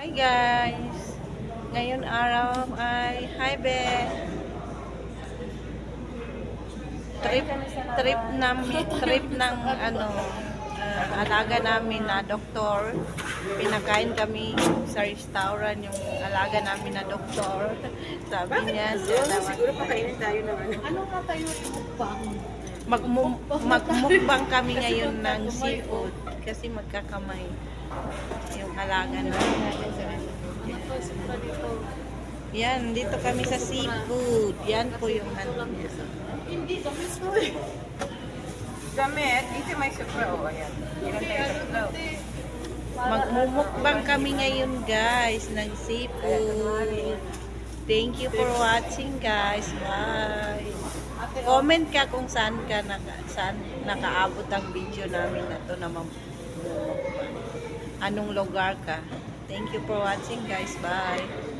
Hi guys! Ngayon araw ay hi Be! Trip, trip namin, trip ng ano, ah, alaga namin na doktor. Pinakain kami sa restaurant yung alaga namin na doktor. Sabi niya, siya naman, Siguro pakainin tayo ng ano. Nga tayo mukbang? magmu- magmukbang kami ngayon ng seafood kasi magkakamay yung alaga namin. Yan, dito kami sa seafood. Yan po yung ano niya. Hindi, kami po eh. Gamit, dito may supra o ayan. Sa flow. Magmumukbang kami ngayon guys ng seafood. Thank you for watching guys. Bye. Comment ka kung saan ka naka, saan nakaabot ang video namin na to na mamumukbang. Anong lugar ka? Thank you for watching guys. Bye.